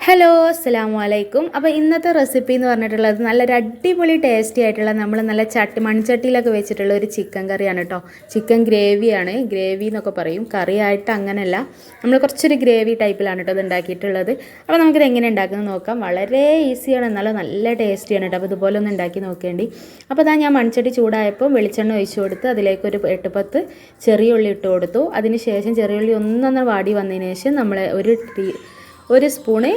Hello അസ്സാം വലൈക്കും അപ്പോൾ ഇന്നത്തെ റെസിപ്പി എന്ന് പറഞ്ഞിട്ടുള്ളത് നല്ലൊരു അടിപൊളി ടേസ്റ്റി ആയിട്ടുള്ള നമ്മൾ നല്ല ചട്ടി മൺചട്ടിയിലൊക്കെ വെച്ചിട്ടുള്ള ഒരു ചിക്കൻ കറിയാണ് കേട്ടോ ചിക്കൻ ഗ്രേവിയാണ് ഗ്രേവി എന്നൊക്കെ പറയും. കറിയായിട്ട് അങ്ങനെയല്ല നമ്മൾ കുറച്ചൊരു ഗ്രേവി ടൈപ്പിലാണ് കേട്ടോ ഇത് ഉണ്ടാക്കിയിട്ടുള്ളത്. അപ്പോൾ നമുക്കിത് എങ്ങനെ ഉണ്ടാക്കുന്നത് നോക്കാം. വളരെ ഈസിയാണ് എന്നാലും നല്ല ടേസ്റ്റിയാണ് കേട്ടോ അപ്പോൾ ഇതുപോലെ ഒന്ന് ഉണ്ടാക്കി നോക്കേണ്ടി. അപ്പോൾ ഇതാ ഞാൻ മൺചട്ടി ചൂടായപ്പോൾ വെളിച്ചെണ്ണ ഒഴിച്ചു കൊടുത്ത് അതിലേക്ക് ഒരു എട്ട് പത്ത് ചെറിയ ഉള്ളി ഇട്ട് കൊടുത്തു. അതിന് ശേഷം ചെറിയ ഉള്ളി ഒന്നൊന്ന് വാടി വന്നതിന് ശേഷം നമ്മൾ ഒരു ടീ ഒരു സ്പൂണ്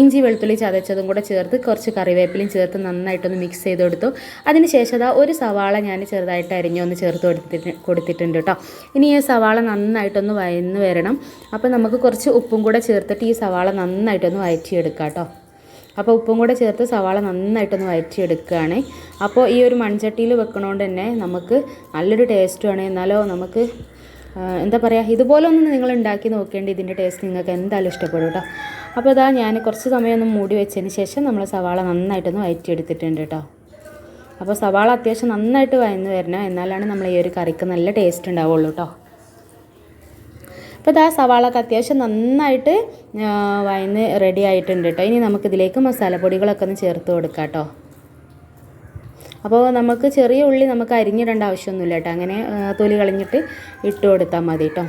ഇഞ്ചി വെളുത്തുള്ളി ചതച്ചതും കൂടെ ചേർത്ത് കുറച്ച് കറിവേപ്പിലയും ചേർത്ത് നന്നായിട്ടൊന്ന് മിക്സ് ചെയ്ത് കൊടുത്തു. അതിന് ശേഷം അതാ ഒരു സവാള ഞാൻ ചെറുതായിട്ട് അരിഞ്ഞൊന്ന് ചേർത്ത് കൊടുത്തിട്ട് കൊടുത്തിട്ടുണ്ട് കേട്ടോ ഇനി ഈ സവാള നന്നായിട്ടൊന്ന് വയന്ന് വരണം. അപ്പോൾ നമുക്ക് കുറച്ച് ഉപ്പും കൂടെ ചേർത്തിട്ട് ഈ സവാള നന്നായിട്ടൊന്ന് വയറ്റിയെടുക്കാം കേട്ടോ അപ്പോൾ ഉപ്പും കൂടെ ചേർത്ത് സവാള നന്നായിട്ടൊന്ന് വയറ്റിയെടുക്കുകയാണ്. അപ്പോൾ ഈ ഒരു മൺചട്ടിയിൽ വെക്കണോണ്ട് തന്നെ നമുക്ക് നല്ലൊരു ടേസ്റ്റുമാണ് എന്നാലോ നമുക്ക് എന്താ പറയുക ഇതുപോലെ ഒന്ന് നിങ്ങൾ ഉണ്ടാക്കി നോക്കേണ്ടി ഇതിന്റെ ടേസ്റ്റ് നിങ്ങൾക്ക് എന്തായാലും ഇഷ്ടപ്പെടും കേട്ടോ അപ്പോൾ ഇതാ ഞാൻ കുറച്ച് സമയമൊന്നും മൂടി വെച്ചതിന് ശേഷം നമ്മൾ സവാള നന്നായിട്ടൊന്ന് വയറ്റിയെടുത്തിട്ടുണ്ട് കേട്ടോ അപ്പോൾ സവാള അത്യാവശ്യം നന്നായിട്ട് വയന്ന് വരണം എന്നാലാണ് നമ്മൾ ഈ ഒരു കറിക്ക് നല്ല ടേസ്റ്റ് ഉണ്ടാവുള്ളൂ കേട്ടോ അപ്പോൾ ഇതാ സവാളൊക്കെ അത്യാവശ്യം നന്നായിട്ട് വയന്ന് റെഡി ആയിട്ടുണ്ട് കേട്ടോ ഇനി നമുക്കിതിലേക്ക് മസാലപ്പൊടികളൊക്കെ ഒന്ന് ചേർത്ത് കൊടുക്കാം കേട്ടോ അപ്പോൾ നമുക്ക് ചെറിയ ഉള്ളി നമുക്ക് അരിഞ്ഞിടേണ്ട ആവശ്യമൊന്നുമില്ല കേട്ടോ. അങ്ങനെ തൊലി കളഞ്ഞിട്ട് ഇട്ട് കൊടുത്താൽ മതി കേട്ടോ.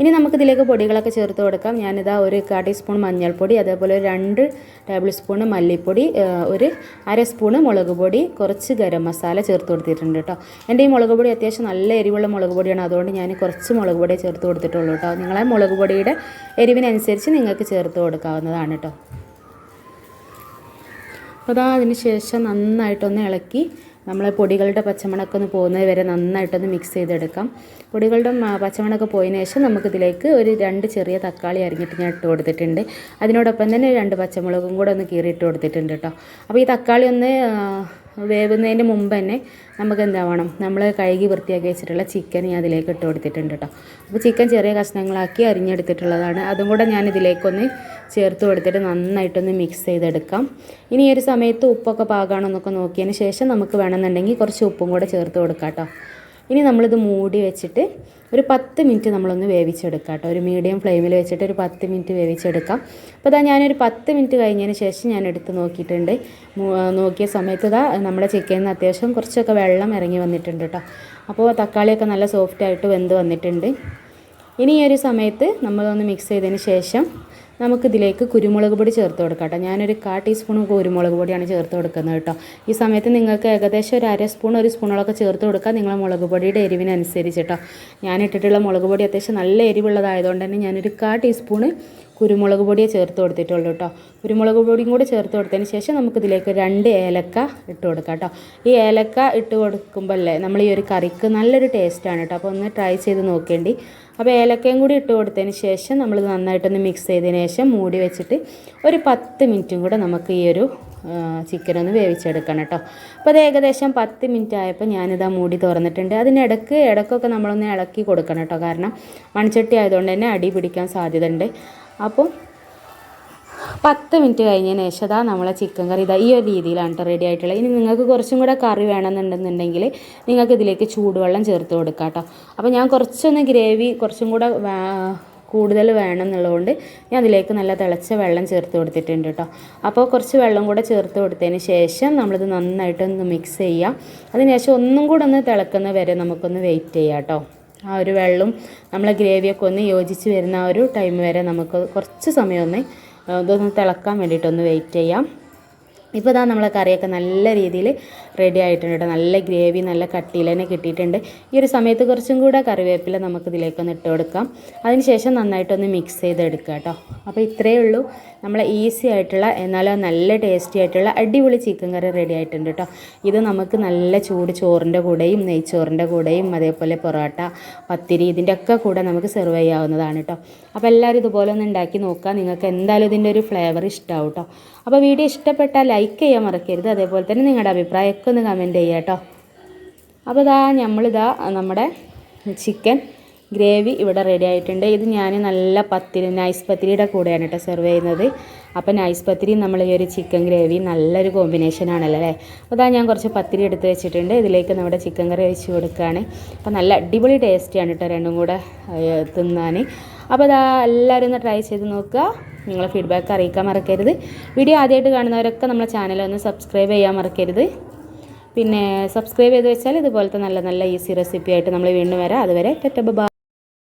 ഇനി നമുക്കിതിലേക്ക് പൊടികളൊക്കെ ചേർത്ത് കൊടുക്കാം. ഞാനിതാ ഒരു കാ ടീസ്പൂൺ മഞ്ഞൾപ്പൊടി അതേപോലെ ഒരു രണ്ട് ടേബിൾ സ്പൂൺ മല്ലിപ്പൊടി ഒരു അര സ്പൂണ് മുളക് പൊടി കുറച്ച് ഗരം മസാല ചേർത്ത് കൊടുത്തിട്ടുണ്ട് കേട്ടോ. എന്റെ ഈ മുളക് പൊടി അത്യാവശ്യം നല്ല എരിവുള്ള മുളക് പൊടിയാണ്. അതുകൊണ്ട് ഞാൻ കുറച്ച് മുളക് പൊടിയെ ചേർത്ത് കൊടുത്തിട്ടുള്ളൂ കേട്ടോ. നിങ്ങളെ മുളക് പൊടിയുടെ എരിവിനനുസരിച്ച് നിങ്ങൾക്ക് ചേർത്ത് കൊടുക്കാവുന്നതാണ് കേട്ടോ. അപ്പോൾ അതാ അതിന് ശേഷം നന്നായിട്ടൊന്ന് ഇളക്കി നമ്മൾ പൊടികളുടെ പച്ചമണമൊക്കെ ഒന്ന് പോകുന്നത് വരെ നന്നായിട്ടൊന്ന് മിക്സ് ചെയ്തെടുക്കാം. പൊടികളുടെ മ- പോയതിനു ശേഷം നമുക്കിതിലേക്ക് ഒരു രണ്ട് ചെറിയ തക്കാളി അരിഞ്ഞിട്ട് ഞാൻ ഇട്ട് കൊടുത്തിട്ടുണ്ട്. അതിനോടൊപ്പം തന്നെ രണ്ട് പച്ചമുളകും കൂടെ ഒന്ന് കീറി ഇട്ട് കൊടുത്തിട്ടുണ്ട് കേട്ടോ അപ്പോൾ ഈ തക്കാളി ഒന്ന് വേവുന്നതിന് മുമ്പ് തന്നെ നമുക്ക് എന്താ വേണം? നമ്മൾ കഴുകി വൃത്തിയാക്കി വെച്ചിട്ടുള്ള ചിക്കൻ ഞാൻ അതിലേക്ക് ഇട്ട് കൊടുത്തിട്ടുണ്ട് കേട്ടോ അപ്പോൾ ചിക്കൻ ചെറിയ കഷ്ണങ്ങളാക്കി അരിഞ്ഞെടുത്തിട്ടുള്ളതാണ്. അതും കൂടെ ഞാൻ ഇതിലേക്കൊന്ന് ചേർത്ത് കൊടുത്തിട്ട് നന്നായിട്ടൊന്ന് മിക്സ് ചെയ്തെടുക്കാം. ഇനി ഈ ഒരു സമയത്ത് ഉപ്പൊക്കെ പാകമാണോ എന്നൊക്കെ നോക്കിയതിന് ശേഷം നമുക്ക് വേണമെന്നുണ്ടെങ്കിൽ കുറച്ച് ഉപ്പും കൂടെ ചേർത്ത് കൊടുക്കാം കേട്ടോ ഇനി നമ്മളിത് മൂടി വെച്ചിട്ട് ഒരു പത്ത് മിനിറ്റ് നമ്മളൊന്ന് വേവിച്ചെടുക്കാം കേട്ടോ. ഒരു മീഡിയം ഫ്ലെയിമിൽ വെച്ചിട്ട് ഒരു പത്ത് മിനിറ്റ് വേവിച്ചെടുക്കാം. അപ്പോൾ ഇതാ ഞാനൊരു പത്ത് മിനിറ്റ് കഴിഞ്ഞതിന് ശേഷം ഞാൻ എടുത്ത് നോക്കിയിട്ടുണ്ട്. നോക്കിയ സമയത്ത് ഇതാ നമ്മുടെ ചിക്കനിൽ നിന്ന് അത്യാവശ്യം കുറച്ചൊക്കെ വെള്ളം ഇറങ്ങി വന്നിട്ടുണ്ട് കേട്ടോ. അപ്പോൾ തക്കാളിയൊക്കെ നല്ല സോഫ്റ്റായിട്ട് വെന്ത് വന്നിട്ടുണ്ട്. ഇനി ഈ ഒരു സമയത്ത് നമ്മളൊന്ന് മിക്സ് ചെയ്തതിന് ശേഷം നമുക്കിതിലേക്ക് കുരുമുളക് പൊടി ചേർത്ത് കൊടുക്കാം കേട്ടോ. ഞാനൊരു കാ ടീസ്പൂൺ കുരുമുളക് പൊടിയാണ് ചേർത്ത് കൊടുക്കുന്നത് കേട്ടോ. ഈ സമയത്ത് നിങ്ങൾക്ക് ഏകദേശം ഒരു അര സ്പൂൺ ഒരു സ്പൂണോളൊക്കെ ചേർത്ത് കൊടുക്കാം നിങ്ങളെ മുളക് പൊടിയുടെ എരിവിനനുസരിച്ച് കേട്ടോ. ഞാൻ ഇട്ടിട്ടുള്ള മുളക് പൊടി അത്യാവശ്യം നല്ല എരിവുള്ളതായതുകൊണ്ട് തന്നെ ഞാനൊരു കാ ടീസ്പൂണ് കുരുമുളക് പൊടിയെ ചേർത്ത് കൊടുത്തിട്ടുള്ളൂ കേട്ടോ. കുരുമുളക് പൊടിയും കൂടി ചേർത്ത് കൊടുത്തതിന് ശേഷം നമുക്കിതിലേക്ക് രണ്ട് ഏലക്ക ഇട്ട് കൊടുക്കാം കേട്ടോ. ഈ ഏലക്ക ഇട്ട് കൊടുക്കുമ്പോൾ അല്ലേ നമ്മൾ ഈ ഒരു കറിക്ക് നല്ലൊരു ടേസ്റ്റാണ് കേട്ടോ. അപ്പോൾ ഒന്ന് ട്രൈ ചെയ്ത് നോക്കേണ്ടി. അപ്പോൾ ഏലക്കയും കൂടി ഇട്ട് കൊടുത്തതിന് ശേഷം നമ്മൾ നന്നായിട്ടൊന്ന് മിക്സ് ചെയ്തതിന് ശേഷം മൂടി വെച്ചിട്ട് ഒരു പത്ത് മിനിറ്റും കൂടെ നമുക്ക് ഈ ഒരു ചിക്കൻ ഒന്ന് വേവിച്ചെടുക്കണം കേട്ടോ. അപ്പോൾ അത് ഏകദേശം പത്ത് മിനിറ്റ് ആയപ്പോൾ ഞാനിതാ മൂടി തുറന്നിട്ടുണ്ട്. അതിനിടക്ക് ഇടക്കൊക്കെ നമ്മളൊന്ന് ഇളക്കി കൊടുക്കണം കേട്ടോ. കാരണം മൺചട്ടി ആയതുകൊണ്ട് തന്നെ അടി പിടിക്കാൻ സാധ്യതയുണ്ട്. അപ്പോൾ പത്ത് മിനിറ്റ് കഴിഞ്ഞതിന് ശേഷം അതാ നമ്മളെ ചിക്കൻ കറി ഇതാ ഈ ഒരു രീതിയിലാണ് കേട്ടോ റെഡി ആയിട്ടുള്ളത്. ഇനി നിങ്ങൾക്ക് കുറച്ചും കൂടെ കറി വേണമെന്നുണ്ടെന്നുണ്ടെങ്കിൽ നിങ്ങൾക്ക് ഇതിലേക്ക് ചൂടുവെള്ളം ചേർത്ത് കൊടുക്കാം കേട്ടോ അപ്പോൾ ഞാൻ കുറച്ചൊന്ന് ഗ്രേവി കുറച്ചും കൂടെ കൂടുതൽ വേണം എന്നുള്ളതുകൊണ്ട് ഞാൻ അതിലേക്ക് നല്ല തിളച്ച വെള്ളം ചേർത്ത് കൊടുത്തിട്ടുണ്ട് കേട്ടോ അപ്പോൾ കുറച്ച് വെള്ളം കൂടെ ചേർത്ത് കൊടുത്തതിന് ശേഷം നമ്മളിത് നന്നായിട്ടൊന്ന് മിക്സ് ചെയ്യാം. അതിനുശേഷം ഒന്നും കൂടെ ഒന്ന് തിളക്കുന്ന വരെ നമുക്കൊന്ന് വെയിറ്റ് ചെയ്യാം കേട്ടോ ആ ഒരു വെള്ളം നമ്മളെ ഗ്രേവിയൊക്കെ ഒന്ന് യോജിച്ച് വരുന്ന ആ ഒരു ടൈം വരെ നമുക്ക് കുറച്ച് സമയം ഇതൊന്ന് തിളക്കാൻ വേണ്ടിയിട്ടൊന്ന് വെയിറ്റ് ചെയ്യാം. ഇപ്പോൾ ഇതാ നമ്മളെ കറിയൊക്കെ നല്ല രീതിയിൽ റെഡി ആയിട്ടുണ്ട് നല്ല ഗ്രേവി നല്ല കട്ടിയിൽ തന്നെ കിട്ടിയിട്ടുണ്ട്. ഈ ഒരു സമയത്ത് കുറച്ചും കൂടെ കറിവേപ്പില നമുക്ക് ഇതിലേക്കൊന്ന് ഇട്ട് കൊടുക്കാം. അതിനുശേഷം നന്നായിട്ടൊന്ന് മിക്സ് ചെയ്തെടുക്കുക കേട്ടോ അപ്പോൾ ഇത്രയേ ഉള്ളൂ. നമ്മളെ ഈസി ആയിട്ടുള്ള എന്നാലും നല്ല ടേസ്റ്റി ആയിട്ടുള്ള അടിപൊളി ചിക്കൻ കറി റെഡി ആയിട്ടുണ്ട് കേട്ടോ ഇത് നമുക്ക് നല്ല ചൂട് ചോറിന്റെ കൂടെയും നെയ്ച്ചോറിന്റെ കൂടെയും അതേപോലെ പൊറോട്ട പത്തിരി ഇതിന്റെ ഒക്കെ കൂടെ നമുക്ക് സെർവ് ചെയ്യാവുന്നതാണ് കേട്ടോ അപ്പോൾ എല്ലാവരും ഇതുപോലെ ഒന്ന് ഉണ്ടാക്കി നോക്കുക. നിങ്ങൾക്ക് എന്തായാലും ഇതിന്റെ ഒരു ഫ്ലേവർ ഇഷ്ടമാവും കേട്ടോ അപ്പോൾ വീഡിയോ ഇഷ്ടപ്പെട്ടാൽ ലൈക്ക് ചെയ്യാൻ മറക്കരുത്. അതേപോലെ തന്നെ നിങ്ങളുടെ അഭിപ്രായമൊക്കെ ഒന്ന് കമന്റ് ചെയ്യാം കേട്ടോ. അപ്പോൾ ഇതാ നമ്മളിതാ നമ്മുടെ ചിക്കൻ ഗ്രേവി ഇവിടെ റെഡി ആയിട്ടുണ്ട്. ഇത് ഞാൻ നല്ല പത്തിരി നൈസ് പത്തിരിയുടെ കൂടെയാണ് കേട്ടോ സെർവ് ചെയ്യുന്നത്. അപ്പോൾ നൈസ് പത്തിരി നമ്മൾ ഈ ഒരു ചിക്കൻ ഗ്രേവി നല്ലൊരു കോമ്പിനേഷൻ ആണല്ലോ അല്ലേ? അതാ ഞാൻ കുറച്ച് പത്തിരി എടുത്ത് വെച്ചിട്ടുണ്ട്. ഇതിലേക്ക് നമ്മുടെ ചിക്കൻ കറി വെച്ച് കൊടുക്കുകയാണ് അപ്പോൾ നല്ല അടിപൊളി ടേസ്റ്റിയാണ് കേട്ടോ രണ്ടും കൂടെ തിന്നാൻ അപ്പോൾ അതാ എല്ലാവരും ഒന്ന് ട്രൈ ചെയ്ത് നോക്കുക. നിങ്ങളെ ഫീഡ്ബാക്ക് അറിയിക്കാൻ മറക്കരുത്. വീഡിയോ ആദ്യമായിട്ട് കാണുന്നവരൊക്കെ നമ്മളെ ചാനൽ ഒന്ന് സബ്സ്ക്രൈബ് ചെയ്യാൻ മറക്കരുത്. പിന്നെ സബ്സ്ക്രൈബ് ചെയ്ത് വെച്ചാൽ ഇതുപോലത്തെ നല്ല നല്ല ഈസി റെസിപ്പി ആയിട്ട് നമ്മൾ വീണ്ടും വരാം. അതുവരെ ടെറ്റബ